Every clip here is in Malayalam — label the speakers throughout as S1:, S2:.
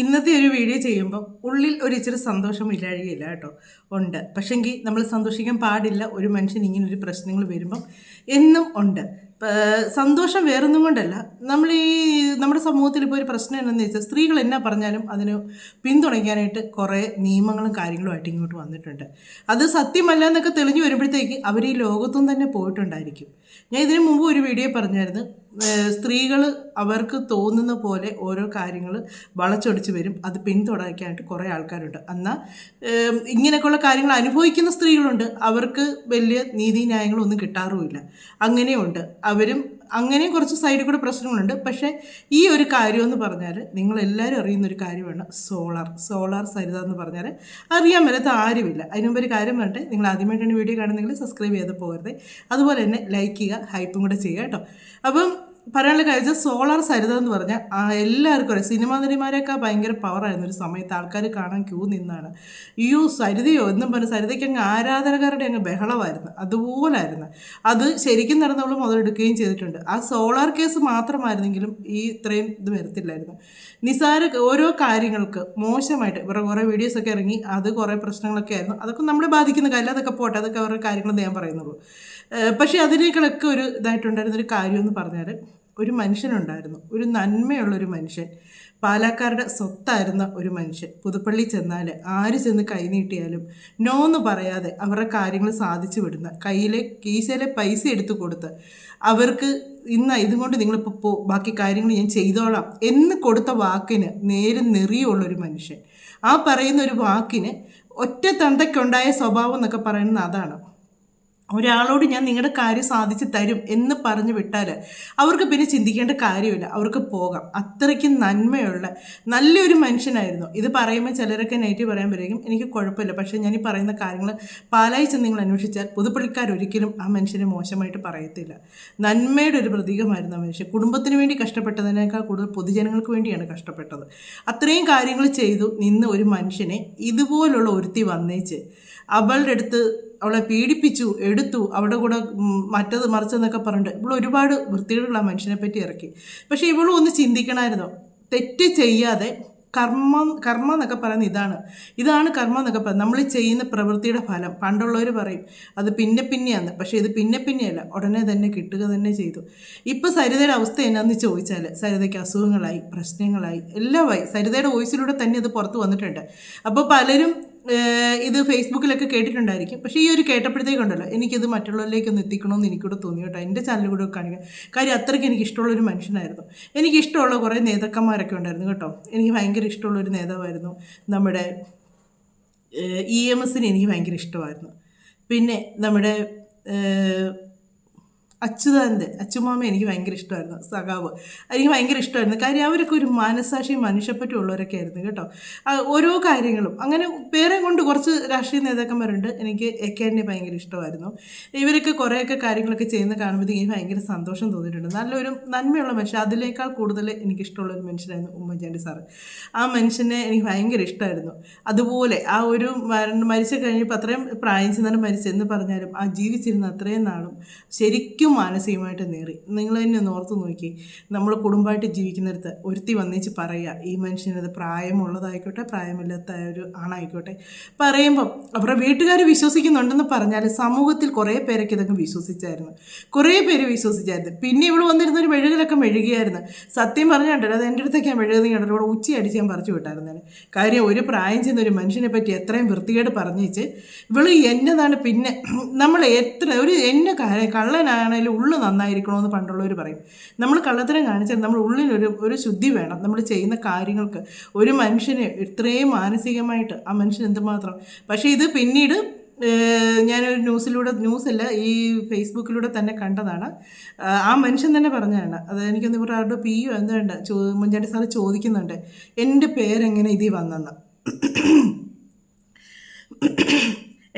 S1: ഇന്നത്തെ ഒരു വീഡിയോ ചെയ്യുമ്പോൾ ഉള്ളിൽ ഒരു ഇച്ചിരി സന്തോഷം ഇല്ലാഴികയില്ല കേട്ടോ. ഉണ്ട്. പക്ഷെങ്കിൽ നമ്മൾ സന്തോഷിക്കാൻ പാടില്ല ഒരു മനുഷ്യൻ ഇങ്ങനൊരു പ്രശ്നങ്ങൾ വരുമ്പം എന്നും ഉണ്ട്. സന്തോഷം വേറൊന്നും കൊണ്ടല്ല. നമ്മൾ ഈ നമ്മുടെ സമൂഹത്തിൽ ഇപ്പോൾ ഒരു പ്രശ്നം എന്താണെന്ന് വെച്ചാൽ സ്ത്രീകൾ എന്നാ പറഞ്ഞാലും അതിന് പിന്തുണയ്ക്കാനായിട്ട് കുറേ നിയമങ്ങളും കാര്യങ്ങളുമായിട്ട് ഇങ്ങോട്ട് വന്നിട്ടുണ്ട്. അത് സത്യമല്ല എന്നൊക്കെ തെളിഞ്ഞു വരുമ്പോഴത്തേക്ക് അവർ ഈ ലോകത്തും തന്നെ പോയിട്ടുണ്ടായിരിക്കും. ഞാൻ ഇതിനു മുമ്പ് ഒരു വീഡിയോ പറഞ്ഞായിരുന്നു സ്ത്രീകൾ അവർക്ക് തോന്നുന്ന പോലെ ഓരോ കാര്യങ്ങൾ വളച്ചൊടിച്ച് വരും. അത് പിന്തുണയ്ക്കാനായിട്ട് കുറേ ആൾക്കാരുണ്ട്. എന്നാൽ ഇങ്ങനെയൊക്കെയുള്ള കാര്യങ്ങൾ അനുഭവിക്കുന്ന സ്ത്രീകളുണ്ട്. അവർക്ക് വലിയ നീതി ന്യായങ്ങളൊന്നും കിട്ടാറുമില്ല. അങ്ങനെയുണ്ട്. അവരും അങ്ങനെയും കുറച്ച് സൈഡിൽ കൂടെ പ്രശ്നങ്ങളുണ്ട്. പക്ഷേ ഈ ഒരു കാര്യം എന്ന് പറഞ്ഞാൽ നിങ്ങളെല്ലാവരും അറിയുന്ന ഒരു കാര്യമാണ് സോളാർ. സോളാർ സരിത എന്ന് പറഞ്ഞാൽ അറിയാൻ മേലത്ത് ആരുമില്ല. അതിനുമുമ്പ് ഒരു കാര്യം പറഞ്ഞിട്ട് നിങ്ങൾ ആദ്യമായിട്ടാണ് വീഡിയോ കാണുന്നെങ്കിൽ സബ്സ്ക്രൈബ് ചെയ്ത് പോകരുത്. അതുപോലെ തന്നെ ലൈക്ക് ചെയ്യുക ഹൈപ്പും കൂടെ ചെയ്യുക കേട്ടോ. അപ്പം പറയാനുള്ള കാര്യം സോളാർ സരിത എന്ന് പറഞ്ഞാൽ എല്ലാവർക്കും അറിയാം. സിനിമാ നടിമാരെയൊക്കെ ഭയങ്കര പവറായിരുന്നു ഒരു സമയത്ത്. ആൾക്കാർ കാണാൻ ക്യൂ നിന്നാണ്. അയ്യോ സരിതയോ എന്നും പറഞ്ഞ് സരിതയ്ക്ക് അങ്ങ് ആരാധനക്കാരുടെ അങ്ങ് ബഹളമായിരുന്നു. അതുപോലായിരുന്നു. അത് ശരിക്കും നടന്നവൾ മുതലെടുക്കുകയും ചെയ്തിട്ടുണ്ട്. ആ സോളാർ കേസ് മാത്രമായിരുന്നെങ്കിലും ഈ ഇത്രയും ഇത് വരത്തില്ലായിരുന്നു. നിസാര ഓരോ കാര്യങ്ങൾക്ക് മോശമായിട്ട് ഇവരുടെ കുറേ വീഡിയോസൊക്കെ ഇറങ്ങി അത് കുറേ പ്രശ്നങ്ങളൊക്കെ ആയിരുന്നു. അതൊക്കെ നമ്മളെ ബാധിക്കുന്ന കാര്യം. അതൊക്കെ പോട്ടെ. അതൊക്കെ അവരുടെ കാര്യങ്ങൾ ഞാൻ പറയുന്നുള്ളൂ. പക്ഷേ അതിനേക്കാളൊക്കെ ഒരു ഇതായിട്ടുണ്ടായിരുന്ന ഒരു കാര്യം എന്ന് പറഞ്ഞാൽ ഒരു മനുഷ്യനുണ്ടായിരുന്നു. ഒരു നന്മയുള്ളൊരു മനുഷ്യൻ. പാലക്കാരുടെ സ്വത്തായിരുന്ന ഒരു മനുഷ്യൻ. പുതുപ്പള്ളി ചെന്നാൽ ആര് ചെന്ന് കൈനീട്ടിയാലും നോ എന്ന് പറയാതെ അവരുടെ കാര്യങ്ങൾ സാധിച്ചു വിടുന്ന കയ്യിലെ കീശയിലെ പൈസ എടുത്തു കൊടുത്ത് അവർക്ക് ഇന്ന ഇതും കൊണ്ട് നിങ്ങളിപ്പോൾ പോ ബാക്കി കാര്യങ്ങൾ ഞാൻ ചെയ്തോളാം എന്ന് കൊടുത്ത വാക്കിന് നേരെ നെറിയുള്ളൊരു മനുഷ്യൻ. ആ പറയുന്ന ഒരു വാക്കിന് ഒറ്റ തന്തയ്ക്കുണ്ടായ സ്വഭാവം എന്നൊക്കെ പറയുന്നത് അതാണ്. ഒരാളോട് ഞാൻ നിങ്ങളുടെ കാര്യം സാധിച്ചു തരും എന്ന് പറഞ്ഞു വിട്ടാൽ അവർക്ക് പിന്നെ ചിന്തിക്കേണ്ട കാര്യമില്ല. അവർക്ക് പോകാം. അത്രയ്ക്ക് നന്മയുള്ള നല്ലൊരു മനുഷ്യനായിരുന്നു. ഇത് പറയുമ്പോൾ ചിലരൊക്കെ നെഗറ്റീവ് പറയാൻ പറ്റും എനിക്ക് കുഴപ്പമില്ല. പക്ഷേ ഞാൻ ഈ പറയുന്ന കാര്യങ്ങൾ പാലായിച്ച് നിങ്ങൾ അന്വേഷിച്ചാൽ പുതുപ്പള്ളിക്കാർ ഒരിക്കലും ആ മനുഷ്യനെ മോശമായിട്ട് പറയത്തില്ല. നന്മയുടെ ഒരു പ്രതീകമായിരുന്നു ആ മനുഷ്യൻ. കുടുംബത്തിന് വേണ്ടി കഷ്ടപ്പെട്ടതിനേക്കാൾ കൂടുതൽ പൊതുജനങ്ങൾക്ക് വേണ്ടിയാണ് കഷ്ടപ്പെട്ടത്. അത്രയും കാര്യങ്ങൾ ചെയ്തു നിന്ന് ഒരു മനുഷ്യനെ ഇതുപോലുള്ള ഒരുത്തി വന്നേച്ച് അവളുടെ അടുത്ത് അവളെ പീഡിപ്പിച്ചു എടുത്തു അവളുടെ കൂടെ മറ്റത് മറിച്ചെന്നൊക്കെ പറഞ്ഞിട്ട് ഇവൾ ഒരുപാട് വൃത്തികേടുകൾ ആ മനുഷ്യനെ പറ്റി ഇറക്കി. പക്ഷേ ഇവളും ഒന്ന് ചിന്തിക്കണമായിരുന്നു. തെറ്റ് ചെയ്യാതെ കർമ്മം കർമ്മം എന്നൊക്കെ പറയുന്നത് ഇതാണ്. ഇതാണ് കർമ്മം എന്നൊക്കെ പറയുന്നത്. നമ്മൾ ചെയ്യുന്ന പ്രവൃത്തിയുടെ ഫലം. പണ്ടുള്ളവർ പറയും അത് പിന്നെ പിന്നെയാണ് പക്ഷേ ഇത് പിന്നെ പിന്നെയല്ല. ഉടനെ തന്നെ കിട്ടുക തന്നെ ചെയ്തു. ഇപ്പോൾ സരിതയുടെ അവസ്ഥ എന്നാന്ന് ചോദിച്ചാൽ സരിതയ്ക്ക് അസുഖങ്ങളായി പ്രശ്നങ്ങളായി എല്ലാമായി സരിതയുടെ വോയിസിലൂടെ തന്നെ അത് പുറത്ത് വന്നിട്ടുണ്ട്. അപ്പോൾ പലരും ഇത് ഫേസ്ബുക്കിലൊക്കെ കേട്ടിട്ടുണ്ടായിരിക്കും. പക്ഷേ ഈ ഒരു കേട്ടപ്പോഴത്തേക്കുണ്ടല്ലോ എനിക്കിത് മറ്റുള്ളവരിലേക്കൊന്ന് എത്തിക്കണമെന്ന് എനിക്കൂടെ തോന്നി കേട്ടോ. എന്റെ ചാനൽ കൂടെ കാണിക്കാൻ. കാര്യം അത്രയ്ക്ക് എനിക്ക് ഇഷ്ടമുള്ളൊരു മനുഷ്യനായിരുന്നു. എനിക്ക് ഇഷ്ടമുള്ള കുറേ നേതാക്കന്മാരൊക്കെ ഉണ്ടായിരുന്നു കേട്ടോ. എനിക്ക് ഭയങ്കര ഇഷ്ടമുള്ളൊരു നേതാവായിരുന്നു നമ്മുടെ ഇ എം എസിന് എനിക്ക് ഭയങ്കര ഇഷ്ടമായിരുന്നു. പിന്നെ നമ്മുടെ അച്യുതാനന്ദ അച്ചുമാമ എനിക്ക് ഭയങ്കര ഇഷ്ടമായിരുന്നു സഖാവ്. എനിക്ക് ഭയങ്കര ഇഷ്ടമായിരുന്നു. കാര്യം അവരൊക്കെ ഒരു മനസാക്ഷിയും മനുഷ്യപ്പറ്റും ഉള്ളവരൊക്കെ ആയിരുന്നു കേട്ടോ. ഓരോ കാര്യങ്ങളും. അങ്ങനെ പേരെ കൊണ്ട് കുറച്ച് രാഷ്ട്രീയ നേതാക്കന്മാരുണ്ട്. എനിക്ക് എ കെ എന്നെ ഭയങ്കര ഇഷ്ടമായിരുന്നു. ഇവരൊക്കെ കുറേയൊക്കെ കാര്യങ്ങളൊക്കെ ചെയ്യുന്ന കാണുമ്പോൾ എനിക്ക് ഭയങ്കര സന്തോഷം തോന്നിയിട്ടുണ്ട്. നല്ലൊരു നന്മയുള്ള മനുഷ്യൻ. അതിലേക്കാൾ കൂടുതൽ എനിക്കിഷ്ടമുള്ളൊരു മനുഷ്യനായിരുന്നു ഉമ്മൻചാണ്ടി സാറ്. ആ മനുഷ്യനെ എനിക്ക് ഭയങ്കര ഇഷ്ടമായിരുന്നു. അതുപോലെ ആ ഒരു മരിച്ചു കഴിഞ്ഞപ്പോൾ അത്രയും പ്രായം ചെന്നാലും മരിച്ചെന്ന് പറഞ്ഞാലും ആ ജീവിച്ചിരുന്ന അത്രയും നാളും ശരിക്കും മാനസികമായിട്ട് നേറി. നിങ്ങൾ തന്നെ ഒന്ന് ഓർത്ത് നോക്കി. നമ്മൾ കുടുംബമായിട്ട് ജീവിക്കുന്നിടത്ത് ഒരുത്തി വന്നിച്ച് പറയുക ഈ മനുഷ്യനത് പ്രായമുള്ളതായിക്കോട്ടെ പ്രായമില്ലാത്ത ഒരു ആണായിക്കോട്ടെ. പറയുമ്പം അവരുടെ വീട്ടുകാർ വിശ്വസിക്കുന്നുണ്ടെന്ന് പറഞ്ഞാൽ സമൂഹത്തിൽ കുറേ പേരൊക്കെ ഇതൊക്കെ വിശ്വസിച്ചായിരുന്നു. കുറേ പേര് വിശ്വസിച്ചായിരുന്നു. പിന്നെ ഇവിടെ വന്നിരുന്ന ഒരു മെഴുകിലൊക്കെ മെഴുകിയായിരുന്നു. സത്യം പറഞ്ഞിട്ടുണ്ടല്ലോ അത് എന്റെ അടുത്തൊക്കെ ഞാൻ മെഴുകുന്ന കണ്ടല്ലോ ഇവിടെ ഉച്ചയടിച്ച് ഞാൻ പറിച്ചു വിട്ടായിരുന്നു ഞാൻ. കാര്യം ഒരു പ്രായം ചെന്ന ഒരു മനുഷ്യനെ പറ്റി എത്രയും വൃത്തികേട് പറഞ്ഞേച്ച് ഇവൾ എന്നതാണ് പിന്നെ നമ്മൾ എത്ര ഒരു എന്നെ കാര്യം കള്ളനാണേലും ഉള്ളു നന്നായിരിക്കണമെന്ന് പണ്ടുള്ളവർ പറയും. നമ്മൾ കള്ളത്തരം കാണിച്ചാൽ നമ്മൾ ഉള്ളിലൊരു ഒരു ശുദ്ധി വേണം. നമ്മൾ ചെയ്യുന്ന കാര്യങ്ങൾക്ക് ഒരു മനുഷ്യന് ഇത്രയും മാനസികമായിട്ട് ആ മനുഷ്യൻ എന്തുമാത്രം? പക്ഷേ ഇത് പിന്നീട് ഞാനൊരു ന്യൂസിലൂടെ ന്യൂസല്ല ഈ ഫേസ്ബുക്കിലൂടെ തന്നെ കണ്ടതാണ്. ആ മനുഷ്യൻ തന്നെ പറഞ്ഞതാണ്. അത് എനിക്കൊന്ന് ഇവിടെ ആരുടെ പി യു എന്തുണ്ട്? ചോ മുഞ്ചാണ്ടി സാറ് ചോദിക്കുന്നുണ്ട്. എന്റെ പേരെങ്ങനെ ഇതിൽ വന്നെന്ന്?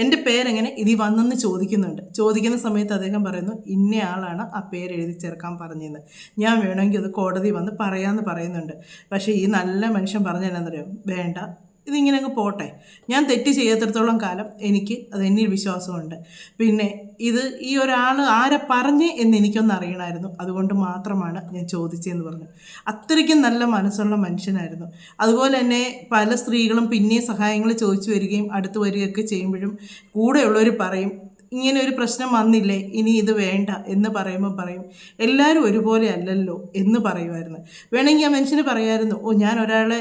S1: എന്റെ പേരെങ്ങനെ ഇനി വന്നെന്ന് ചോദിക്കുന്നുണ്ട്. ചോദിക്കുന്ന സമയത്ത് അദ്ദേഹം പറയുന്നു ഇന്ന ആളാണ് ആ പേര് എഴുതി ചേർക്കാൻ പറഞ്ഞിരുന്നത്. ഞാൻ വേണമെങ്കിൽ അത് കോടതി വന്ന് പറയാമെന്ന് പറയുന്നുണ്ട്. പക്ഷേ ഈ നല്ല മനുഷ്യൻ പറഞ്ഞതെന്നറിയോ വേണ്ട. ഇതിങ്ങനെ അങ്ങ് പോട്ടെ. ഞാൻ തെറ്റ് ചെയ്യാത്തടത്തോളം കാലം എനിക്ക് അത് എന്നിൽ വിശ്വാസമുണ്ട്. പിന്നെ ഇത് ഈ ഒരാൾ ആരെ പറഞ്ഞ് എന്ന് എനിക്കൊന്ന് അറിയണമായിരുന്നു. അതുകൊണ്ട് മാത്രമാണ് ഞാൻ ചോദിച്ചതെന്ന് പറഞ്ഞു അത്രയ്ക്കും നല്ല മനസ്സുള്ള മനുഷ്യനായിരുന്നു. അതുപോലെ തന്നെ പല സ്ത്രീകളും പിന്നെയും സഹായങ്ങൾ ചോദിച്ചു വരികയും അടുത്ത് വരികയൊക്കെ ചെയ്യുമ്പോഴും കൂടെയുള്ളവർ പറയും ഇങ്ങനെ ഒരു പ്രശ്നം വന്നില്ലേ? ഇനി ഇത് വേണ്ട എന്ന് പറയുമ്പോൾ പറയും എല്ലാവരും ഒരുപോലെ അല്ലല്ലോ എന്ന് പറയുമായിരുന്നു. വേണമെങ്കിൽ ആ മനുഷ്യന് പറയുമായിരുന്നു ഓ ഞാൻ ഒരാളെ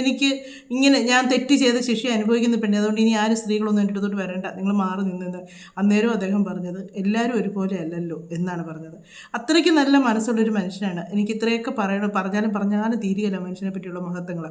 S1: എനിക്ക് ഇങ്ങനെ ഞാൻ തെറ്റ് ചെയ്ത ശിക്ഷ അനുഭവിക്കുന്ന പെണ്ണെ അതുകൊണ്ട് ഇനി ആരും സ്ത്രീകളൊന്നും എന്റെ അടുത്തോട്ട് വരണ്ട നിങ്ങൾ മാറി നിന്നെന്ന്. അന്നേരം അദ്ദേഹം പറഞ്ഞത് എല്ലാവരും ഒരുപോലെ അല്ലല്ലോ എന്നാണ് പറഞ്ഞത്. അത്രയ്ക്ക് നല്ല മനസ്സുള്ളൊരു മനുഷ്യനാണ്. എനിക്ക് ഇത്രയൊക്കെ പറയണം പറഞ്ഞാലും പറഞ്ഞാലും തീരുകയില്ല മനുഷ്യനെ പറ്റിയുള്ള മഹത്വങ്ങൾ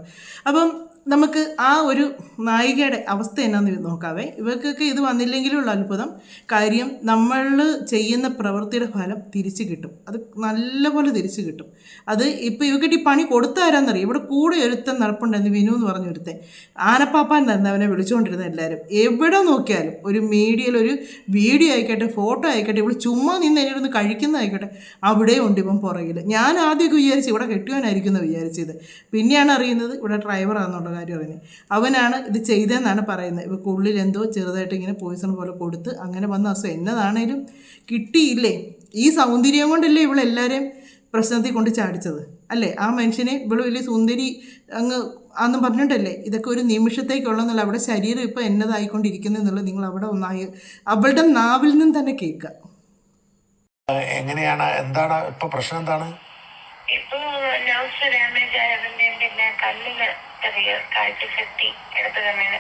S1: അപ്പം നമുക്ക് ആ ഒരു നായികയുടെ അവസ്ഥ എന്നാന്ന് നോക്കാവേ. ഇവർക്കൊക്കെ ഇത് വന്നില്ലെങ്കിലുള്ള അത്ഭുതം. കാര്യം നമ്മൾ ചെയ്യുന്ന പ്രവൃത്തിയുടെ ഫലം തിരിച്ചു കിട്ടും. അത് നല്ലപോലെ തിരിച്ചു കിട്ടും. അത് ഇപ്പോൾ ഇവർക്ക് ഈ പണി കൊടുത്താരാന്നറിയാം? ഇവിടെ കൂടെ ഒരുത്തൻ നടപ്പുണ്ടെന്ന് വിനു എന്ന് പറഞ്ഞ ഒരുത്തൻ. ആനപ്പാപ്പാൻ തന്നെ അവനെ വിളിച്ചുകൊണ്ടിരുന്ന എല്ലാവരും എവിടെ നോക്കിയാലും ഒരു മീഡിയയിൽ ഒരു വീഡിയോ ആയിക്കോട്ടെ ഫോട്ടോ ആയിക്കോട്ടെ ഇവിടെ ചുമ്മാ നിന്ന് എന്നിരുന്ന് കഴിക്കുന്നതായിക്കോട്ടെ അവിടെ ഉണ്ട് ഇപ്പം പുറകിൽ ഞാൻ ആദ്യമൊക്കെ വിചാരിച്ചു ഇവിടെ കെട്ടിയവനായിരിക്കും എന്ന് വിചാരിച്ചത്. പിന്നെയാണ് അറിയുന്നത് ഇവിടെ ഡ്രൈവർ ഡ്രൈവറാണെന്നുള്ള കാര്യം അറിയുന്നത് അവനാണ് ഇത് ചെയ്തതെന്നാണ് പറയുന്നത്. ഇപ്പോൾ ഉള്ളിൽ എന്തോ ചെറുതായിട്ട് ഇങ്ങനെ പോയിസൺ പോലെ കൊടുത്ത് അങ്ങനെ വന്ന അസുഖം. എന്നതാണേലും കിട്ടിയില്ലേ? ഈ സൗന്ദര്യം കൊണ്ടല്ലേ ഇവളെല്ലാവരെയും പ്രശ്നത്തിൽ കൊണ്ട് ചാടിച്ചത്? അല്ലേ? ആ മനുഷ്യനെ ഇവൾ വലിയ സുന്ദരി അങ്ങ് അന്നും പറഞ്ഞിട്ടല്ലേ? ഇതൊക്കെ ഒരു നിമിഷത്തേക്കുള്ളതെന്നല്ല അവിടെ ശരീരം ഇപ്പോൾ എന്നതായിക്കൊണ്ടിരിക്കുന്നു എന്നുള്ളത് നിങ്ങൾ അവിടെ ഒന്നായി അവളുടെ നാവിൽ നിന്ന് തന്നെ കേൾക്കുക.
S2: എങ്ങനെയാണ്? എന്താണ്? ഇപ്പൊ പ്രശ്നം എന്താണ്?
S3: ഇപ്പൊ നർവ്സ് ഡാമേജ് ആയതിന്റെയും പിന്നെ കല്ലിന് ചെറിയ കാഴ്ചശക്തി എടുത്തു തന്നെയാണ്.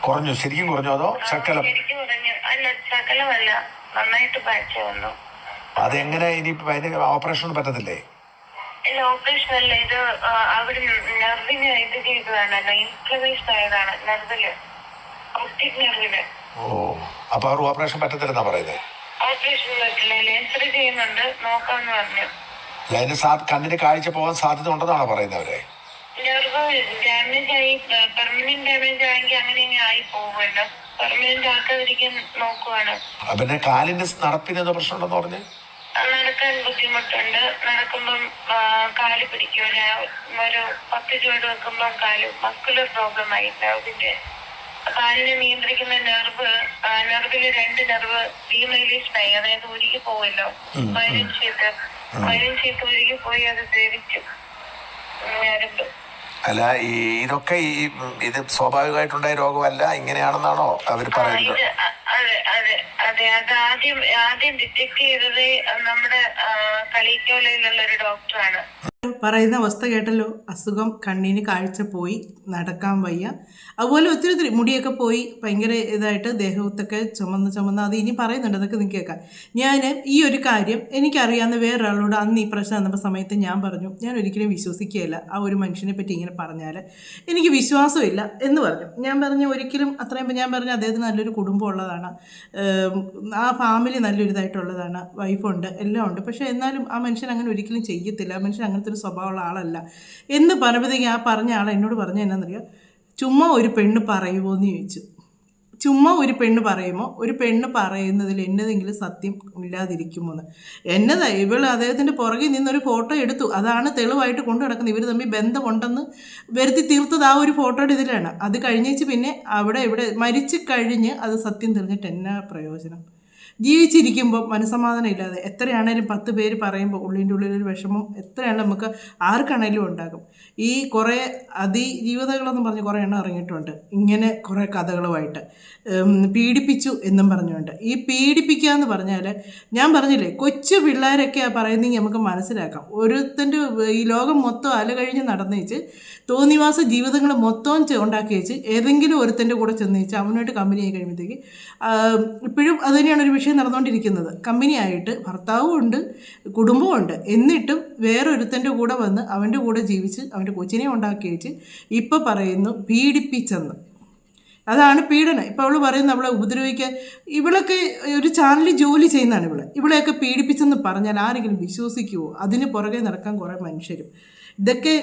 S2: കുറഞ്ഞു ശരിക്കും കുറഞ്ഞു അതോ ശകലം?
S3: ശരിക്കും കുറഞ്ഞു. അല്ല ശകലമല്ല. നന്നായിട്ട് കാഴ്ച വന്നു.
S2: അതെങ്ങനെ ഇനി അതിന് ഓപ്പറേഷൻ പറ്റത്തില്ലേ?
S3: ഇല്ല ഓപ്പറേഷൻ അല്ല. ഇത് അവിടെ നെർവിന് ഇത് ചെയ്തതാണല്ലോ ഇൻഫ്ലമേഷൻ ആയതാണ് നെർവിൽ ഒപ്റ്റിക് നെർവിൽ
S2: ഓ അപ്പൊ അവർ ഓപ്പറേഷൻ പറ്റത്തില്ലെന്നാ പറയുന്നത്
S3: ഓപ്പറേഷൻ പറ്റില്ല. ലേസർ ചെയ്യുന്നുണ്ട്. നോക്കാന്ന് പറഞ്ഞു.
S2: അതിന് സാ കണ്ണിന് കാഴ്ച പോകാൻ സാധ്യത ഉണ്ടെന്നാണോ പറയുന്നത് അവരെ? പിന്നെ കാലിന്റെ നടപ്പിന് എന്തോ പ്രശ്നം ഉണ്ടെന്ന് പറഞ്ഞ്
S3: നടക്കാൻ ബുദ്ധിമുട്ടുണ്ട്. നടക്കുമ്പം കാൽ പിടിക്കൂല ഒരു പത്ത് ചുവട് വെക്കുമ്പം കാൽ മസ്കുലർ പ്രോബ്ലം ആയി ഇതിന്റെ. കാലിനെ നിയന്ത്രിക്കുന്ന നെർവ് നെർവിൽ രണ്ട് നെർവ് ഡീമൈലേഷൻ ആയി അതായത് ഉരുകി പോവല്ലോ. വയലിൻ പോയി അത് സേവിച്ചു.
S2: അല്ല ഈ ഇതൊക്കെ ഈ ഇത് സ്വാഭാവികമായിട്ടുണ്ടായ രോഗമല്ല ഇങ്ങനെയാണെന്നാണോ അവർ പറയുന്നത്?
S3: അതെ അതെ ആദ്യം ആദ്യം ഡിറ്റക്ട് ചെയ്തത് നമ്മുടെ കളിക്കോലയിലുള്ള ഒരു ഡോക്ടറാണ്.
S1: പറയുന്ന അവസ്ഥ കേട്ടല്ലോ. അസുഖം കണ്ണിന് കാഴ്ച പോയി നടക്കാൻ വയ്യ. അതുപോലെ ഒത്തിരി ഒത്തിരി മുടിയൊക്കെ പോയി ഭയങ്കര ഇതായിട്ട് ദേഹത്തൊക്കെ ചുമന്ന് ചുമന്ന്. അത് ഇനി പറയുന്നുണ്ട് അതൊക്കെ നിങ്ങൾക്ക് കേൾക്കാം. ഞാൻ ഈ ഒരു കാര്യം എനിക്കറിയാവുന്ന വേറൊരാളോട് അന്ന് ഈ പ്രശ്നം വന്നപ്പോൾ സമയത്ത് ഞാൻ പറഞ്ഞു ഞാൻ ഒരിക്കലും വിശ്വസിക്കുകയില്ല ആ ഒരു മനുഷ്യനെ പറ്റി ഇങ്ങനെ പറഞ്ഞാൽ എനിക്ക് വിശ്വാസമില്ല എന്ന് പറഞ്ഞു. ഞാൻ പറഞ്ഞു ഒരിക്കലും അത്രയും ഞാൻ പറഞ്ഞു അദ്ദേഹത്തിന് നല്ലൊരു കുടുംബം ഉള്ളതാണ്. ആ ഫാമിലി നല്ലൊരു ഇതായിട്ടുള്ളതാണ് വൈഫുണ്ട് എല്ലാം ഉണ്ട്. പക്ഷേ എന്നാലും ആ മനുഷ്യൻ അങ്ങനെ ഒരിക്കലും ചെയ്യത്തില്ല. ആ മനുഷ്യൻ അങ്ങനത്തെ ഒരു സ്വഭാവമുള്ള ആളല്ല. എന്ന് പറഞ്ഞപ്പോഴത്തേക്ക് ആ പറഞ്ഞ ആൾ എന്നോട് പറഞ്ഞ എന്നാന്നറിയോ? ചുമ്മാ ഒരു പെണ്ണ് പറയുമോ എന്ന് ചോദിച്ചു. ചുമ്മാ ഒരു പെണ്ണ് പറയുമോ? ഒരു പെണ്ണ് പറയുന്നതിൽ എന്നതെങ്കിലും സത്യം ഇല്ലാതിരിക്കുമോ എന്ന് എന്നതാ ഇവൾ അദ്ദേഹത്തിന്റെ പുറകിൽ നിന്നൊരു ഫോട്ടോ എടുത്തു. അതാണ് തെളിവായിട്ട് കൊണ്ടു നടക്കുന്നത്. ഇവർ തമ്മിൽ ബന്ധമുണ്ടെന്ന് വരുത്തി തീർത്തത് ആ ഒരു ഫോട്ടോയുടെ ഇതിലാണ്. അത് കഴിഞ്ഞേച്ച് പിന്നെ അവിടെ ഇവിടെ മരിച്ചു കഴിഞ്ഞ് അത് സത്യം തെളിഞ്ഞിട്ട് എന്നാ പ്രയോജനം? ജീവിച്ചിരിക്കുമ്പോൾ മനസ്സമാധാനം ഇല്ലാതെ എത്രയാണേലും പത്ത് പേര് പറയുമ്പോൾ ഉള്ളിന്റെ ഉള്ളിലൊരു വിഷമം എത്രയാണെങ്കിലും നമുക്ക് ആർക്കാണേലും ഉണ്ടാകും. ഈ കുറേ അതിജീവിതകളെന്ന് പറഞ്ഞ് കുറേ എണ്ണം ഇറങ്ങിയിട്ടുണ്ട്. ഇങ്ങനെ കുറേ കഥകളുമായിട്ട്. പീഡിപ്പിച്ചു എന്നും പറഞ്ഞുകൊണ്ട്. ഈ പീഡിപ്പിക്കുക എന്ന് പറഞ്ഞാൽ ഞാൻ പറഞ്ഞില്ലേ കൊച്ചു പിള്ളേരൊക്കെയാണ് പറയുന്നെങ്കിൽ നമുക്ക് മനസ്സിലാക്കാം. ഒരുത്തന്റെ ഈ ലോകം മൊത്തം അല കഴിഞ്ഞ് നടന്നേച്ച് തോന്നിവാസ ജീവിതങ്ങൾ മൊത്തം ഉണ്ടാക്കി വെച്ച് ഏതെങ്കിലും ഒരുത്തന്റെ കൂടെ ചെന്ന് വെച്ച് അവനുമായിട്ട് കമ്പനി ആയി കഴിയുമ്പോഴത്തേക്ക് ഇപ്പോഴും അത് തന്നെയാണ് ഒരു വിഷയം നടന്നുകൊണ്ടിരിക്കുന്നത് കമ്പനിയായിട്ട് ഭർത്താവും ഉണ്ട് കുടുംബവും ഉണ്ട്. എന്നിട്ടും വേറൊരുത്തന്റെ കൂടെ വന്ന് അവന്റെ കൂടെ ജീവിച്ച് അവന്റെ കൊച്ചിനെ ഉണ്ടാക്കി വെച്ച് ഇപ്പം പറയുന്നു പീഡിപ്പിച്ചെന്ന്. അതാണ് പീഡനം. ഇപ്പോൾ അവൾ പറയുന്നത് അവളെ ഉപദ്രവിക്കാൻ. ഇവളൊക്കെ ഒരു ചാനലിൽ ജോലി ചെയ്യുന്നതാണ് ഇവളെ. ഇവളെയൊക്കെ പീഡിപ്പിച്ചെന്ന് പറഞ്ഞാൽ ആരെങ്കിലും വിശ്വസിക്കുമോ അതിന് പുറകെ നടക്കാൻ കുറേ മനുഷ്യരും. ഇതൊക്കെ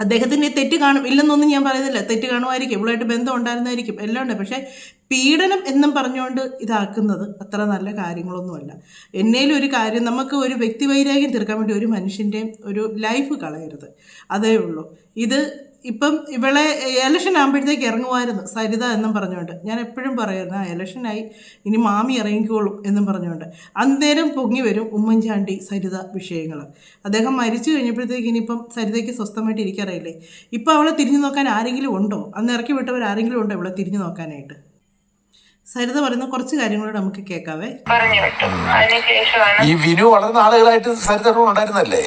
S1: അദ്ദേഹത്തിന്റെ തെറ്റ് കാണും ഇല്ലെന്നൊന്നും ഞാൻ പറയുന്നില്ല. തെറ്റ് കാണുമായിരിക്കും. ഇവളായിട്ട് ബന്ധം ഉണ്ടായിരുന്നായിരിക്കും. എല്ലാം ഉണ്ട്. പക്ഷേ പീഡനം എന്നും പറഞ്ഞുകൊണ്ട് ഇതാക്കുന്നത് അത്ര നല്ല കാര്യങ്ങളൊന്നുമല്ല. എന്നേലും ഒരു കാര്യം നമുക്ക് ഒരു വ്യക്തി വൈരാഗ്യം തീർക്കാൻ വേണ്ടി ഒരു മനുഷ്യന്റെയും ഒരു ലൈഫ് കളയരുത്. അതേ ഉള്ളൂ. ഇത് ഇപ്പം ഇവളെ എലക്ഷൻ ആകുമ്പോഴത്തേക്ക് ഇറങ്ങുമായിരുന്നു. സരിത എന്നും പറഞ്ഞുകൊണ്ട്. ഞാൻ എപ്പോഴും പറയുന്നു എലക്ഷനായി ഇനി മാമി ഇറങ്ങിക്കോളും എന്നും പറഞ്ഞുകൊണ്ട്. അന്നേരം പൊങ്ങി വരും ഉമ്മൻചാണ്ടി സരിത വിഷയങ്ങൾ അദ്ദേഹം മരിച്ചു കഴിഞ്ഞപ്പോഴത്തേക്ക് ഇനിയിപ്പം സരിതയ്ക്ക് സ്വസ്ഥമായിട്ട് ഇരിക്കാറില്ലേ ഇപ്പം അവളെ തിരിഞ്ഞു നോക്കാൻ ആരെങ്കിലും ഉണ്ടോ? അന്ന് ഇറക്കി വിട്ടവർ ആരെങ്കിലും ഉണ്ടോ ഇവളെ തിരിഞ്ഞു നോക്കാനായിട്ട്? സരിത പറയുന്ന കുറച്ച് കാര്യങ്ങളോട് നമുക്ക് കേൾക്കാവേ.
S3: പറഞ്ഞു വിട്ടു അതിനുശേഷമാണ്
S2: ഈ വിനു വളരെ നാളുകളായിട്ട് സരിതയുടെ ഉണ്ടായിരുന്നല്ലേ?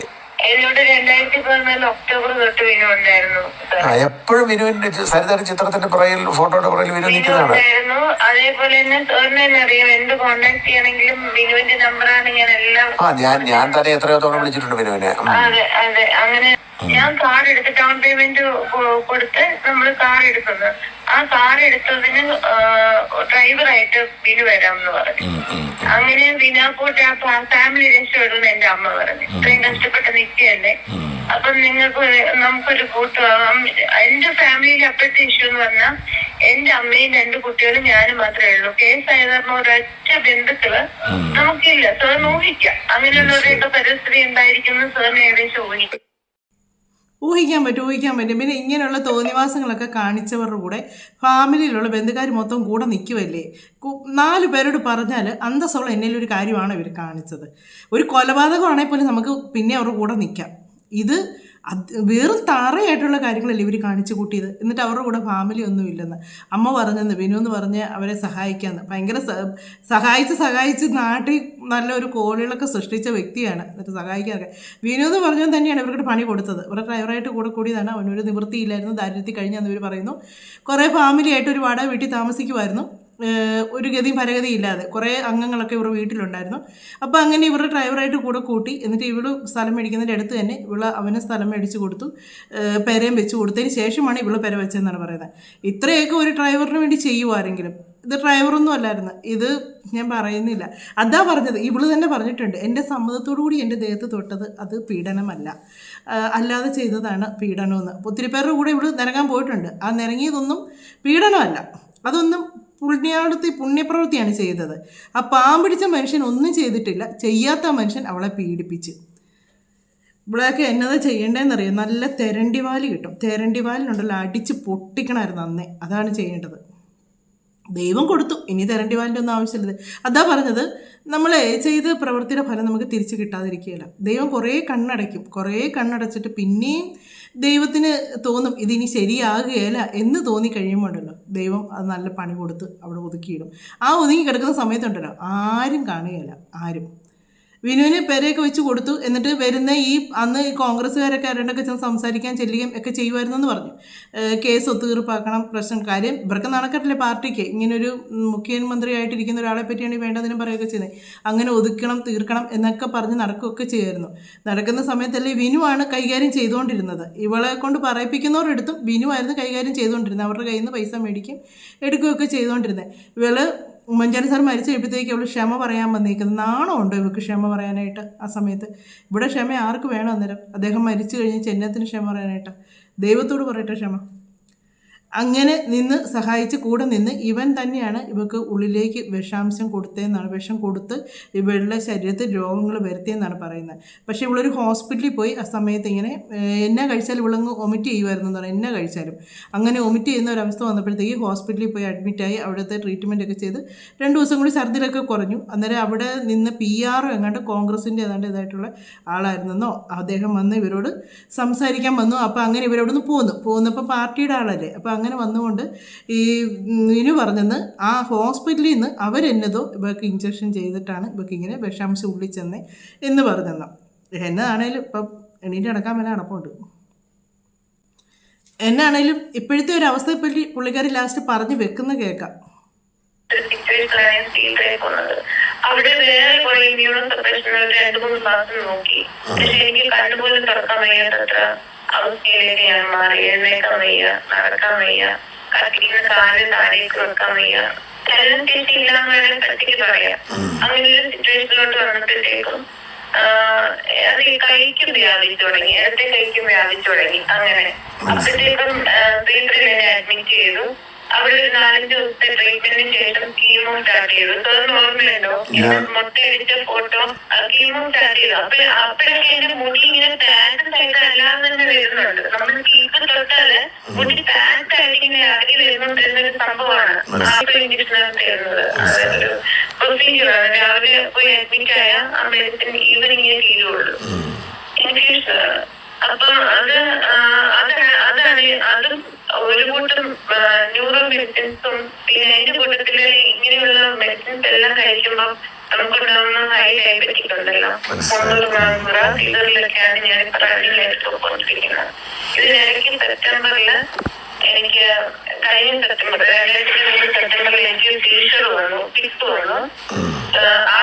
S3: എന്നോട് രണ്ടായിരത്തി പതിനാല് ഒക്ടോബർ തൊട്ട് വിനു ഉണ്ടായിരുന്നു
S2: ആ എപ്പോഴും വിനുവിന്റെ സരിതയുടെ ചിത്രത്തിന്റെ പുറകിൽ ഫോട്ടോയുടെ പുറകിൽ വിനു
S3: വിനു
S2: നിൽക്കുന്നതാണ്.
S3: ഉണ്ടായിരുന്നു. അതേപോലെ തന്നെ സാറിന് തന്നെ അറിയാം. എന്ത് കോണ്ടാക്ട് ചെയ്യണമെങ്കിലും വിനുവിന്റെ നമ്പറാണ് ഞാൻ എല്ലാം
S2: ആ ഞാൻ ഞാൻ തന്നെ എത്രയോ തവണ വിളിച്ചിട്ടുണ്ട് വിനുവിനെ. ഉം.
S3: അതെ അതെ. അങ്ങനെ ഞാൻ കാർ എടുത്ത് ഡൗൺ പേയ്മെന്റ് കൊടുത്ത് നമ്മൾ കാർ എടുത്തത്. ആ കാർ എടുത്തതിന് ഡ്രൈവറായിട്ട് വിനു വരാമെന്ന് പറഞ്ഞു. അങ്ങനെ ബിനാക്കോട്ട് ആ ഫാമിലി രക്ഷപ്പെടുമെന്ന് എന്റെ അമ്മ പറഞ്ഞു. ഇത്രയും കഷ്ടപ്പെട്ട് നിൽക്കുകയല്ലേ? അപ്പം നിങ്ങൾക്ക് നമുക്കൊരു കൂട്ടുകാം എന്റെ ഫാമിലിയിൽ അപ്പോഴത്തെ ഇഷ്യൂ എന്ന് പറഞ്ഞാൽ എന്റെ അമ്മയും രണ്ട് കുട്ടികളും ഞാനും മാത്രമേ ഉള്ളൂ. കേസ് ആയത് കാരണം ഒരൊറ്റ ബന്ധുക്കൾ നമുക്കില്ല. സാറിന് ഊഹിക്കാം അങ്ങനെയുള്ളവരുടെയൊക്കെ പരിസ്ഥിതി ഉണ്ടായിരിക്കുന്നു സാറിന് ഏകദേശം ഊഹിക്കാം.
S1: ഊഹിക്കാൻ പറ്റും ഊഹിക്കാൻ പറ്റും. പിന്നെ ഇങ്ങനെയുള്ള തോന്നിവാസങ്ങളൊക്കെ കാണിച്ചവരുടെ കൂടെ ഫാമിലിയിലുള്ള ബന്ധുക്കാർ മൊത്തം കൂടെ നിൽക്കുമല്ലേ നാല് പേരോട് പറഞ്ഞാൽ അന്തസ്സുള്ള എന്നെ ഒരു കാര്യമാണ് ഇവർ കാണിച്ചത്. ഒരു കൊലപാതകമാണെങ്കിൽ പോലും നമുക്ക് പിന്നെ അവരുടെ കൂടെ നിൽക്കാം. ഇത് അത് വെറും താറയായിട്ടുള്ള കാര്യങ്ങളല്ലേ ഇവർ കാണിച്ചു കൂട്ടിയത്? എന്നിട്ട് അവരുടെ കൂടെ ഫാമിലി ഒന്നും ഇല്ലെന്ന്. അമ്മ പറഞ്ഞെന്ന് വിനു എന്ന് പറഞ്ഞ് അവരെ സഹായിക്കാമെന്ന് ഭയങ്കര സഹായിച്ച് സഹായിച്ച് നാട്ടിൽ നല്ലൊരു കോളികളൊക്കെ സൃഷ്ടിച്ച വ്യക്തിയാണ്. എന്നിട്ട് സഹായിക്കാറൊക്കെ വിനു എന്ന് പറഞ്ഞത് തന്നെയാണ് ഇവർക്ക് പണി കൊടുത്തത്. ഇവരുടെ ഡ്രൈവറായിട്ട് കൂടെ കൂടിയതാണ്. അവനൊരു നിവൃത്തിയില്ലായിരുന്നു. ദാരിദ്ര്യത്തിൽ കഴിഞ്ഞെന്ന് ഇവർ പറയുന്നു. കുറേ ഫാമിലി ആയിട്ട് ഒരു വാടക വീട്ടിൽ താമസിക്കുമായിരുന്നു ഒരു ഗതിയും പരഗതി ഇല്ലാതെ കുറേ അംഗങ്ങളൊക്കെ ഇവരുടെ വീട്ടിലുണ്ടായിരുന്നു. അപ്പോൾ അങ്ങനെ ഇവരുടെ ഡ്രൈവറായിട്ട് കൂടെ കൂട്ടി എന്നിട്ട് ഇവൾ സ്ഥലം മേടിക്കുന്നതിന്റെ അടുത്ത് തന്നെ ഇവൾ അവന് സ്ഥലം മേടിച്ച് കൊടുത്തു. പെരയും വെച്ച് കൊടുത്തതിന് ശേഷമാണ് ഇവൾ പെര വെച്ചതെന്നാണ് പറയുന്നത്. ഇത്രയൊക്കെ ഒരു ഡ്രൈവറിന് വേണ്ടി ചെയ്യുമാരെങ്കിലും ഇത് ഡ്രൈവറൊന്നും അല്ലായിരുന്നു. ഇത് ഞാൻ പറയുന്നില്ല. അതാ പറഞ്ഞത്. ഇവൾ തന്നെ പറഞ്ഞിട്ടുണ്ട്. എന്റെ സമ്മതത്തോടു കൂടി എന്റെ ദേഹത്ത് തൊട്ടത് അത് പീഡനമല്ല. അല്ലാതെ ചെയ്തതാണ് പീഡനമെന്ന്. ഒത്തിരി പേരുടെ കൂടെ ഇവൾ നിരങ്ങാൻ പോയിട്ടുണ്ട്. ആ നിരങ്ങിയതൊന്നും പീഡനമല്ല. അതൊന്നും പുണ്യാടത്തി പുണ്യപ്രവൃത്തിയാണ് ചെയ്തത്. ആ പാമ്പിടിച്ച മനുഷ്യൻ ഒന്നും ചെയ്തിട്ടില്ല. ചെയ്യാത്ത മനുഷ്യൻ അവളെ പീഡിപ്പിച്ചു. ഇവിടെയൊക്കെ എന്നതാ ചെയ്യേണ്ടതെന്നറിയാം? നല്ല തെരണ്ടിവാൽ കിട്ടും. തെരണ്ടിവാലിനുണ്ടല്ലോ അടിച്ച് പൊട്ടിക്കണമായിരുന്നു അന്നേ. അതാണ് ചെയ്യേണ്ടത്. ദൈവം കൊടുത്തു. ഇനി തരേണ്ടി വാന്റെ ഒന്നും ആവശ്യമില്ല. അതാ പറഞ്ഞത് നമ്മൾ ചെയ്ത പ്രവൃത്തിയുടെ ഫലം നമുക്ക് തിരിച്ച് കിട്ടാതിരിക്കുകയില്ല. ദൈവം കുറേ കണ്ണടയ്ക്കും. കുറേ കണ്ണടച്ചിട്ട് പിന്നെയും ദൈവത്തിന് തോന്നും ഇതിനി ശരിയാകുകയില്ല എന്ന് തോന്നി കഴിയുമ്പോണ്ടല്ലോ ദൈവം അത് നല്ല പണി കൊടുത്ത് അവിടെ ഒതുക്കിയിടും. ആ ഒതുങ്ങി കിടക്കുന്ന സമയത്തുണ്ടല്ലോ ആരും കാണുകയില്ല. ആരും. വിനുവിന് പേരെയൊക്കെ വെച്ച് കൊടുത്തു. എന്നിട്ട് വരുന്ന ഈ അന്ന് ഈ കോൺഗ്രസ്സുകാരൊക്കെ ആരുണ്ടൊക്കെ ചെന്ന് സംസാരിക്കാൻ ചെല്ലുകയും ഒക്കെ ചെയ്യുമായിരുന്നു എന്ന് പറഞ്ഞു. കേസ് ഒത്തുതീർപ്പാക്കണം പ്രശ്നം കാര്യം ഇവർക്ക് നടക്കട്ടില്ലേ പാർട്ടിക്ക്. ഇങ്ങനൊരു മുഖ്യമന്ത്രിയായിട്ടിരിക്കുന്ന ഒരാളെ പറ്റിയാണ് വേണ്ടതിനും പറയുകയൊക്കെ ചെയ്യുന്നത്. അങ്ങനെ ഒതുക്കണം തീർക്കണം എന്നൊക്കെ പറഞ്ഞ് നടക്കുകയൊക്കെ ചെയ്യുമായിരുന്നു. നടക്കുന്ന സമയത്തല്ലേ വിനുവാണ് കൈകാര്യം ചെയ്തുകൊണ്ടിരുന്നത്. ഇവളെ കൊണ്ട് പറയിപ്പിക്കുന്നവരെടുത്തും വിനുവായിരുന്നു കൈകാര്യം ചെയ്തുകൊണ്ടിരുന്നത്. അവരുടെ കയ്യിൽ നിന്ന് പൈസ മേടിക്കും എടുക്കുകയൊക്കെ ചെയ്തുകൊണ്ടിരുന്നത്. ഇവൾ ഉമ്മൻചാണ്ടി സാർ മരിച്ചു കഴിയുമ്പോഴത്തേക്ക് അവൾ ക്ഷമ പറയാൻ വന്നിരിക്കുന്നത് നാണമുണ്ടോ ഇവൾക്ക് ക്ഷമ പറയാനായിട്ട് ആ സമയത്ത്? ഇവിടെ ക്ഷമ ആർക്ക് വേണം അന്നേരം? അദ്ദേഹം മരിച്ചു കഴിഞ്ഞ് ചെന്നത്തിന് ക്ഷമ പറയാനായിട്ട്. ദൈവത്തോട് പറയട്ടെ ക്ഷമ. അങ്ങനെ നിന്ന് സഹായിച്ച് കൂടെ നിന്ന് ഇവൻ തന്നെയാണ് ഇവർക്ക് ഉള്ളിലേക്ക് വിഷാംശം കൊടുത്തതെന്നാണ് വിഷം കൊടുത്ത് ഇവളുടെ ശരീരത്തിൽ രോഗങ്ങൾ വരുത്തിയെന്നാണ് പറയുന്നത്. പക്ഷേ ഇവളൊരു ഹോസ്പിറ്റലിൽ പോയി ആ സമയത്ത് ഇങ്ങനെ എന്നെ കഴിച്ചാലും ഇവളങ്ങ് ഒമിറ്റ് ചെയ്യുമായിരുന്നു എന്ന് പറയുന്നത് എന്നാ കഴിച്ചാലും. അങ്ങനെ ഒമിറ്റ് ചെയ്യുന്ന ഒരു അവസ്ഥ വന്നപ്പോഴത്തേക്ക് ഹോസ്പിറ്റലിൽ പോയി അഡ്മിറ്റായി അവിടുത്തെ ട്രീറ്റ്മെന്റ് ഒക്കെ ചെയ്ത് രണ്ട് ദിവസം കൂടി ഛർദിലൊക്കെ കുറഞ്ഞു. അന്നേരം അവിടെ നിന്ന് പി ആർ എങ്ങാണ്ട് കോൺഗ്രസിന്റെ ഏതാണ്ട് ഇതായിട്ടുള്ള ആളായിരുന്നെന്നോ അദ്ദേഹം വന്ന് ഇവരോട് സംസാരിക്കാൻ വന്നു. അപ്പോൾ അങ്ങനെ ഇവരോടൊന്ന് പോന്നു. പോകുന്നപ്പോൾ പാർട്ടിയുടെ ആളല്ലേ. അപ്പോൾ അങ്ങനെ വന്നുകൊണ്ട് ഈ വിനു പറഞ്ഞെന്ന് ആ ഹോസ്പിറ്റലിൽ നിന്ന് അവരെന്നതോ ഇവർക്ക് ഇഞ്ചക്ഷൻ ചെയ്തിട്ടാണ് ഇവർക്ക് ഇങ്ങനെ വിഷാംശം ഉള്ളിൽ ചെന്നേ എന്ന് പറഞ്ഞെന്ന്. എന്നതാണേലും ഇപ്പം എണീറ്റ് അടക്കാൻ വല്ല അടപ്പുണ്ട്. എന്നാണേലും ഇപ്പോഴത്തെ ഒരു അവസ്ഥയെപ്പറ്റി പുള്ളിക്കാരി ലാസ്റ്റ് പറഞ്ഞു വെക്കുന്ന കേൾക്കാം.
S3: അവിടെ വേറെ കുറെ ഇമ്മ്യൂണോ സപ്രഷൻ രണ്ടു മൂന്ന് മാസം നോക്കി. പക്ഷെ എനിക്ക് കണ്ണുപോലും തുറക്കാൻ വയ്യാത്തത്ര. അവസ്ഥയിലേക്ക് ഞാൻ മാറി എഴുന്നേക്കാൻ വയ്യ. നടക്കാൻ വയ്യ. കത്തിക്കുന്ന കാലിൽ താഴേക്ക് വെക്കാൻ വയ്യ. ശേഷി ഇല്ലാന്ന് വേണം പറ്റിക്ക് പറയാം. അങ്ങനെ ഒരു സിറ്റുവേഷനിലോട്ട് വന്നപ്പോഴത്തേക്കും അത് കൈക്കും വ്യാപിച്ചു തുടങ്ങി. ഇടത്തെ കൈക്കും വ്യാപിച്ചു തുടങ്ങി. അങ്ങനെ. അപ്പോഴത്തേക്കും വീട്ടിൽ എന്നെ അഡ്മിറ്റ് ചെയ്തു. അവിടെ ഒരു നാലഞ്ച് ദിവസത്തെ ട്രീറ്റ്മെന്റിന് ശേഷം കീമോ സ്റ്റാർട്ട് ചെയ്തു. സാറിന് ഓർമ്മയുണ്ടോ മൊത്തം എടുത്ത ഫോട്ടോ കീമോ സ്റ്റാർട്ട് ചെയ്തു. അപ്പൊ അപ്പോഴൊക്കെ എന്റെ മുടി ഇങ്ങനെ പാൻസ് ആയിട്ട് അല്ലാതെ തന്നെ വരുന്നുണ്ട്. നമ്മൾ കീപ്പ് തൊട്ടാൽ മുടി പാക്ക് ആയിട്ട് ഇങ്ങനെ ഇറങ്ങി വരുന്നുണ്ട് ഒരു സംഭവമാണ്. ആപ്പിൾ ഇഞ്ചക്ഷൻ തരുന്നത്. പ്രൊസീജിയറാണ് രാവിലെ പോയി അഡ്മിറ്റ് ആയ ആ മെഡിസിൻ ഈവനിങ്ങിനെ തീരുള്ളൂ ഇൻഫ്യൂഷനാണ് അപ്പം അത് അതാണ് അതാണ് അതും ഒരു കൂട്ടം ന്യൂറോ മെഡിസിൻസും പിന്നെ അതിന്റെ കൂട്ടത്തിൽ ഇങ്ങനെയുള്ള മെഡിസിൻസ് എല്ലാം കഴിക്കുമ്പോൾ നമുക്കുണ്ടാവുന്ന ഹൈ ഡയബറ്റിക് ഉണ്ടല്ലോ. ഇതിലൊക്കെയാണ് ഞാൻ റണ്ണിങ് എടുത്തുകൊണ്ടിരിക്കുന്നത് ഇതിനിടയ്ക്ക് സെപ്റ്റംബറിൽ എനിക്ക് കഴിഞ്ഞ സെപ്റ്റംബർ രണ്ടായിരത്തി മൂന്ന് സെപ്റ്റംബറിൽ എനിക്ക് ടീച്ചർ വന്നു ടിപ്പ് വന്നു. ആ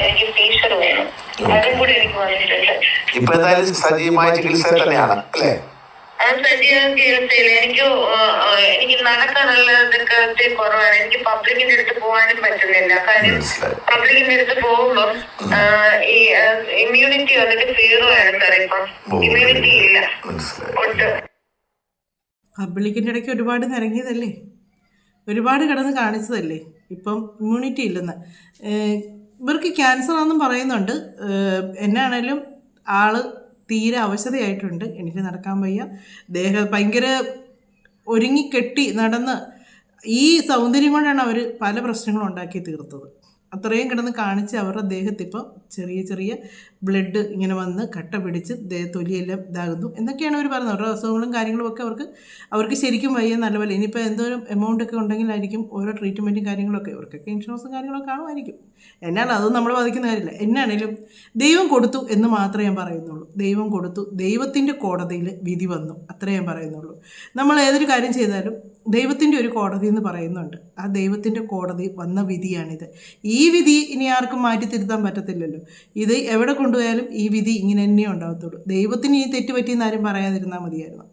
S3: എനിക്ക് ടീച്ചർ വേണം അതും കൂടി എനിക്ക് വന്നിട്ടുണ്ട്.
S2: ഇപ്പൊ എന്തായാലും സജീവമായ ചികിത്സ തന്നെയാണ് അല്ലേ?
S3: അത് സജീവം ചികിത്സയില്ല എനിക്ക് എനിക്ക് നടക്കാനുള്ള ഇതൊക്കെ ഒത്തിരി കുറവാണ്. എനിക്ക് പബ്ലിക്കിന്റെ അടുത്ത് പോകാനും പറ്റുന്നില്ല. കാര്യം പബ്ലിക്കിന്റെ അടുത്ത് പോകുമ്പോൾ ഈ ഇമ്മ്യൂണിറ്റി വന്നിട്ട് സീറോ ആണ് സാറേ ഇപ്പം. ഇമ്മ്യൂണിറ്റി ഇല്ല. ഒട്ട്.
S1: പബ്ലിക്കിന്റെ ഇടയ്ക്ക് ഒരുപാട് നിരങ്ങിയതല്ലേ ഒരുപാട് കിടന്ന് കാണിച്ചതല്ലേ? ഇപ്പം ഇമ്മ്യൂണിറ്റി ഇല്ലെന്ന്. ഇവർക്ക് ക്യാൻസർ ആണെന്നും പറയുന്നുണ്ട്. എന്നാണേലും ആൾ തീരെ അവശതയായിട്ടുണ്ട്. എനിക്ക് നടക്കാൻ വയ്യ. ദേഹ ഭയങ്കര ഒരുങ്ങിക്കെട്ടി നടന്ന് ഈ സൗന്ദര്യം കൊണ്ടാണ് അവർ പല പ്രശ്നങ്ങളും ഉണ്ടാക്കി തീർത്തത്. അത്രയും കിടന്ന് കാണിച്ച് അവരുടെ ദേഹത്ത് ദേഹത്തിപ്പോൾ ചെറിയ ചെറിയ ബ്ലഡ് ഇങ്ങനെ വന്ന് കട്ട പിടിച്ച് തൊലിയെല്ലാം ഇതാകുന്നു. എന്നൊക്കെയാണ് അവർ പറയുന്നത് അവരുടെ അസുഖങ്ങളും കാര്യങ്ങളും ഒക്കെ അവർക്ക് അവർക്ക് ശരിക്കും വയ്യ നല്ല പോലെ. ഇനിയിപ്പോൾ എന്തോരം എമൗണ്ട് ഒക്കെ ഉണ്ടെങ്കിലായിരിക്കും ഓരോ ട്രീറ്റ്മെന്റും കാര്യങ്ങളൊക്കെ. അവർക്കൊക്കെ ഇൻഷുറൻസും കാര്യങ്ങളൊക്കെ കാണുമായിരിക്കും എന്നാൽ അതൊന്നും നമ്മൾ ബാധിക്കുന്ന കാര്യമില്ല. എന്നാണേലും ദൈവം കൊടുത്തു എന്ന് മാത്രമേ ഞാൻ പറയുന്നുള്ളൂ. ദൈവം കൊടുത്തു ദൈവത്തിന്റെ കോടതിയിൽ വിധി വന്നു. അത്രേ ഞാൻ പറയുന്നുള്ളൂ. നമ്മൾ ഏതൊരു കാര്യം ചെയ്താലും ദൈവത്തിന്റെ ഒരു കോടതി എന്ന് പറയുന്നുണ്ട്. ആ ദൈവത്തിന്റെ കോടതി വന്ന വിധിയാണിത്. ഈ വിധി ഇനി ആർക്കും മാറ്റി തിരുത്താൻ പറ്റത്തില്ലല്ലോ. ഇത് എവിടെ കൊണ്ടുപോയാലും ഈ വിധി ഇങ്ങനെ തന്നെ ഉണ്ടാകത്തുള്ളൂ ദൈവത്തിന് ഈ തെറ്റ് പറ്റിയെന്ന് ആരും പറയാതിരുന്നാൽ മതിയായിരുന്നു.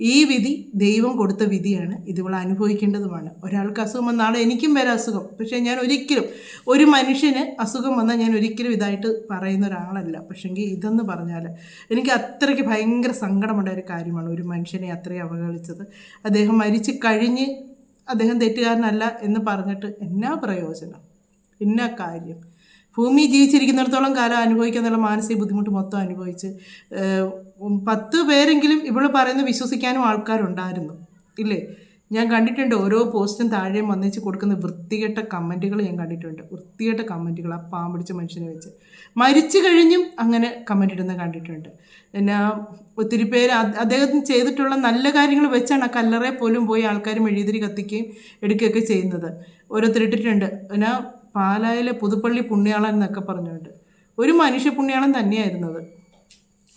S1: ഈ വിധി ദൈവം കൊടുത്ത വിധിയാണ്. ഇതിവൾ അനുഭവിക്കേണ്ടതുമാണ്. ഒരാൾക്ക് അസുഖം വന്ന എനിക്കും വരെ അസുഖം. പക്ഷേ ഞാൻ ഒരിക്കലും ഒരു മനുഷ്യന് അസുഖം വന്നാൽ ഞാൻ ഒരിക്കലും ഇതായിട്ട് പറയുന്ന ഒരാളല്ല. പക്ഷെങ്കിൽ ഇതെന്ന് പറഞ്ഞാൽ എനിക്ക് അത്രയ്ക്ക് ഭയങ്കര സങ്കടമുള്ള ഒരു കാര്യമാണ് ഒരു മനുഷ്യനെ അത്രയും അവഗണിച്ചത് അദ്ദേഹം മരിച്ച് കഴിഞ്ഞ് അദ്ദേഹം തെറ്റുകാരനല്ല എന്ന് പറഞ്ഞിട്ട് എന്നാ പ്രയോജനം? എന്നാ കാര്യം? ഭൂമി ജീവിച്ചിരിക്കുന്നിടത്തോളം കാലം അനുഭവിക്കാന്നുള്ള മാനസിക ബുദ്ധിമുട്ട് മൊത്തം അനുഭവിച്ച് പത്ത് പേരെങ്കിലും ഇവൾ പറയുന്നത് വിശ്വസിക്കാനും ആൾക്കാരുണ്ടായിരുന്നു. ഇല്ലേ? ഞാൻ കണ്ടിട്ടുണ്ട് ഓരോ പോസ്റ്റും താഴെയും വന്നിച്ച് കൊടുക്കുന്ന വൃത്തികെട്ട കമന്റുകൾ ഞാൻ കണ്ടിട്ടുണ്ട്. വൃത്തികെട്ട കമന്റുകൾ ആ പാമ്പിടിച്ച മനുഷ്യനെ വെച്ച്. മരിച്ചു കഴിഞ്ഞും അങ്ങനെ കമന്റ് ഇടുന്ന കണ്ടിട്ടുണ്ട്. പിന്നെ ഒത്തിരി പേര് അദ്ദേഹത്തിന് ചെയ്തിട്ടുള്ള നല്ല കാര്യങ്ങൾ വെച്ചാണ് ആ കല്ലറെ പോലും പോയി ആൾക്കാർ മെഴുതിരി കത്തിക്കുകയും എടുക്കുകയൊക്കെ ചെയ്യുന്നത്. ഓരോരുത്തരിട്ടിട്ടുണ്ട് പിന്നെ പാലായിലെ പുതുപ്പള്ളി പുണ്യാളൻ എന്നൊക്കെ പറഞ്ഞുകൊണ്ട്. ഒരു മനുഷ്യ പുണ്യാളൻ തന്നെയായിരുന്നത്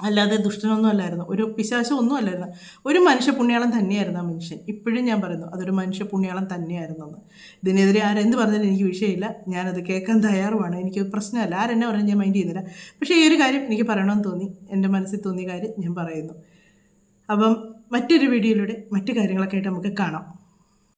S1: അല്ലാതെ ദുഷ്ടനൊന്നും അല്ലായിരുന്നു ഒരു പിശാശം ഒന്നും അല്ലായിരുന്നു ഒരു മനുഷ്യ പുണ്യാളം തന്നെയായിരുന്നു ആ മനുഷ്യൻ. ഇപ്പോഴും ഞാൻ പറയുന്നു അതൊരു മനുഷ്യ പുണ്യാളം തന്നെയായിരുന്നു എന്ന് ഇതിനെതിരെ ആരെന്ത് പറഞ്ഞാലും എനിക്ക് വിഷയമില്ല. ഞാനത് കേൾക്കാൻ തയ്യാറുമാണ്. എനിക്ക് പ്രശ്നമല്ല. ആരെന്നെ പറഞ്ഞാൽ ഞാൻ മൈൻഡ് ചെയ്യുന്നില്ല. പക്ഷേ ഈ ഒരു കാര്യം എനിക്ക് പറയണമെന്ന് തോന്നി. എന്റെ മനസ്സിൽ തോന്നിയ കാര്യം ഞാൻ പറയുന്നു. അപ്പം മറ്റൊരു വീഡിയോയിലൂടെ മറ്റു കാര്യങ്ങളൊക്കെ ആയിട്ട് നമുക്ക് കാണാം.